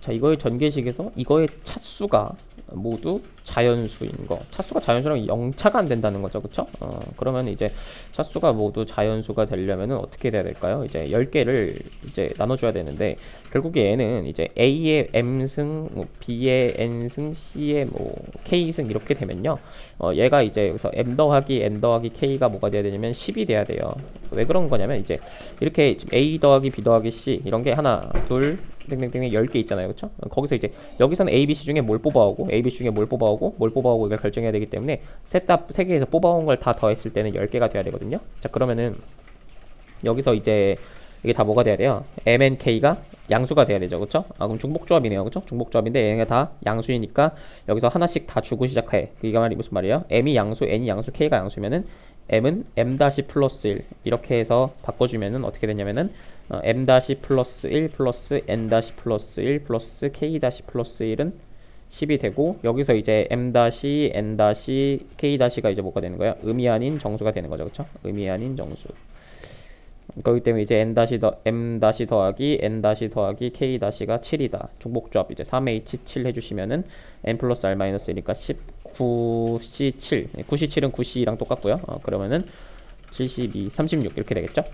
자 이거의 전개식에서 이거의 차수가 모두 자연수인 거 차수가 자연수랑 0차가 안 된다는 거죠 그쵸? 어, 그러면 이제 차수가 모두 자연수가 되려면은 어떻게 돼야 될까요? 이제 10개를 이제 나눠줘야 되는데 결국 얘는 이제 A의 M승, 뭐 B의 N승, C의 뭐 K승 이렇게 되면요 어, 얘가 이제 여기서 M 더하기 N 더하기 K가 뭐가 돼야 되냐면 10이 돼야 돼요 왜 그런 거냐면 이제 이렇게 A 더하기 B 더하기 C 이런 게 하나 둘 땡땡땡 10개 있잖아요 그쵸? 거기서 이제 여기서는 A, B, C 중에 뭘 뽑아오고 A, B, C 중에 뭘 뽑아오고 뭘 뽑아오고 이걸 결정해야 되기 때문에 셋다세 개에서 뽑아온 걸 다 더했을 때는 10개가 돼야 되거든요 자 그러면은 여기서 이제 이게 다 뭐가 돼야 돼요? M, N, K가 양수가 돼야 되죠 그쵸? 아 그럼 중복조합이네요 그쵸? 중복조합인데 얘가 다 양수이니까 여기서 하나씩 다 주고 시작해 이게 말이 무슨 말이에요? M이 양수, N이 양수, K가 양수면은 M은 M 플러스 1 이렇게 해서 바꿔주면은 어떻게 되냐면은 어, M 플러스 1 플러스 N 플러스 1 플러스 K 플러스 1은 10이 되고 여기서 이제 M N K 다시가 이제 뭐가 되는 거야? 의미 아닌 정수가 되는 거죠 그쵸? 의미 아닌 정수 그렇기 때문에 이제 n 다시 더 m 다시 더하기 n 다시 더하기 k 다시가 7이다. 중복조합 이제 3h 7 해주시면은 n 플러스 r 마이너스 1이니까 19c 7. 9c 7은 9c랑 똑같고요. 어, 그러면은 72, 36 이렇게 되겠죠.